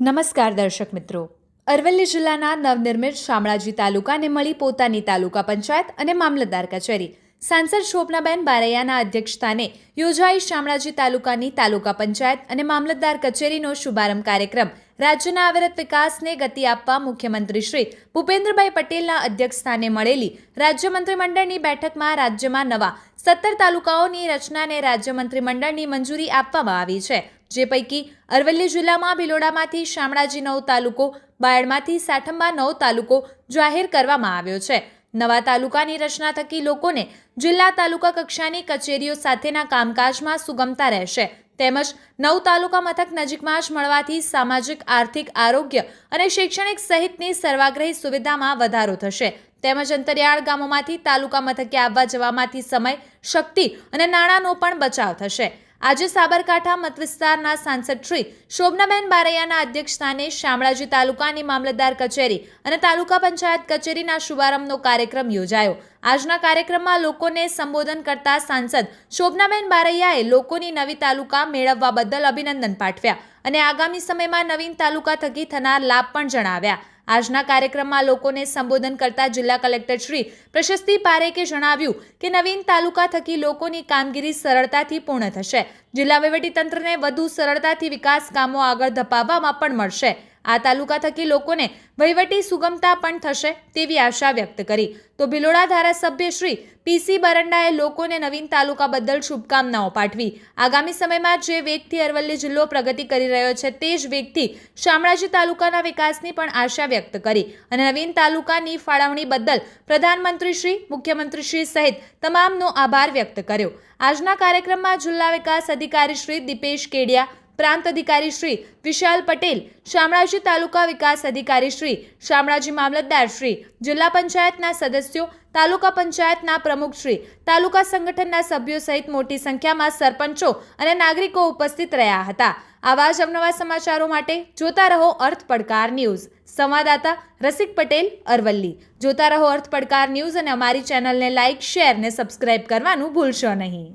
નમસ્કાર દર્શક મિત્રો. અરવલ્લી જિલ્લાના નવનિર્મિત શામળાજી તાલુકાને મળી પોતાની તાલુકા પંચાયત અને મામલતદાર કચેરી. સાંસદ શોભનાબેન બારૈયાના અધ્યક્ષસ્થાને યોજાઈ શામળાજી તાલુકાની તાલુકા પંચાયત અને મામલતદાર કચેરીનો શુભારંભ કાર્યક્રમ રાજ્યના અવિરત વિકાસને ગતિ આપવા મુખ્યમંત્રી શ્રી ભૂપેન્દ્રભાઈ પટેલના અધ્યક્ષસ્થાને મળેલી રાજ્ય મંત્રીમંડળની બેઠકમાં રાજ્યમાં નવા સત્તર તાલુકાઓની રચનાને રાજ્ય મંત્રીમંડળની મંજૂરી આપવામાં આવી છે. જે પૈકી અરવલ્લી જિલ્લામાં ભિલોડામાંથી શામળાજી નવ તાલુકો, બાયડમાંથી સાઠંબા નવ તાલુકો જાહેર કરવામાં આવ્યો છે. નવા તાલુકાની રચના થકી લોકોને જિલ્લા તાલુકા કક્ષાની કચેરીઓ સાથેના કામકાજમાં સુગમતા રહેશે. તેમજ નવ તાલુકા મથક નજીકમાં જ મળવાથી સામાજિક, આર્થિક, આરોગ્ય અને શૈક્ષણિક સહિતની સર્વાગ્રહી સુવિધામાં વધારો થશે. તેમજ અંતરિયાળ ગામોમાંથી તાલુકા મથકે આવવા જવામાંથી સમય, શક્તિ અને નાણાંનો પણ બચાવ થશે. આજે સાબરકાંઠા મતવિસ્તારના સાંસદ શ્રી શોભનાબેન બારૈયાના અધ્યક્ષસ્થાને શામળાજી તાલુકાની મામલતદાર કચેરી અને તાલુકા પંચાયત કચેરીના શુભારંભનો કાર્યક્રમ યોજાયો. આજના કાર્યક્રમમાં લોકોને સંબોધન કરતા સાંસદ શોભનાબેન બારૈયાએ લોકોની નવી તાલુકા મેળવવા બદલ અભિનંદન પાઠવ્યા અને આગામી સમયમાં નવીન તાલુકા થકી થનાર લાભ પણ જણાવ્યા. આજના કાર્યક્રમમાં લોકોને સંબોધન કરતા જિલ્લા કલેક્ટર શ્રી પ્રશસ્તિ પારેકે જણાવ્યું કે નવીન તાલુકા થકી લોકોની કામગીરી સરળતાથી પૂર્ણ થશે. જિલ્લા વહીવટીતંત્રને વધુ સરળતાથી વિકાસ કામો આગળ ધપાવવામાં પણ મળશે. આ તાલુકા થકી લોકોને વહીવટી સુગમતા પણ થશે તેવી આશા વ્યક્ત કરી. તો ભિલોડા ધારાસભ્ય શ્રી પીસી બરંડાએ લોકોને નવીન તાલુકા બદલ શુભકામનાઓ પાઠવી. આગામી સમયમાં જે વેગથી અરવલ્લી જિલ્લો પ્રગતિ કરી રહ્યો છે તે જ વેગથી શામળાજી તાલુકાના વિકાસની પણ આશા વ્યક્ત કરી અને નવીન તાલુકાની ફાળવણી બદલ પ્રધાનમંત્રી શ્રી, મુખ્યમંત્રી શ્રી સહિત તમામનો આભાર વ્યક્ત કર્યો. આજના કાર્યક્રમમાં જિલ્લા વિકાસ અધિકારી શ્રી દીપેશ કેડિયા પ્રાંત અધિકારી શ્રી વિશાલ પટેલ, શામળાજી તાલુકા વિકાસ અધિકારી શ્રી શામળાજી મામલતદાર શ્રી, જિલ્લા પંચાયતના સદસ્યો, તાલુકા પંચાયતના પ્રમુખ શ્રી, તાલુકા સંગઠનના સભ્યો સહિત મોટી સંખ્યામાં સરપંચો અને નાગરિકો ઉપસ્થિત રહ્યા હતા. આવા જ અવનવા સમાચારો માટે જોતા રહો અર્થ પડકાર ન્યૂઝ. સંવાદદાતા રસિક પટેલ, અરવલ્લી. જોતા રહો અર્થ પડકાર ન્યૂઝ અને અમારી ચેનલને લાઇક, શેર ને સબસ્ક્રાઇબ કરવાનું ભૂલશો નહીં.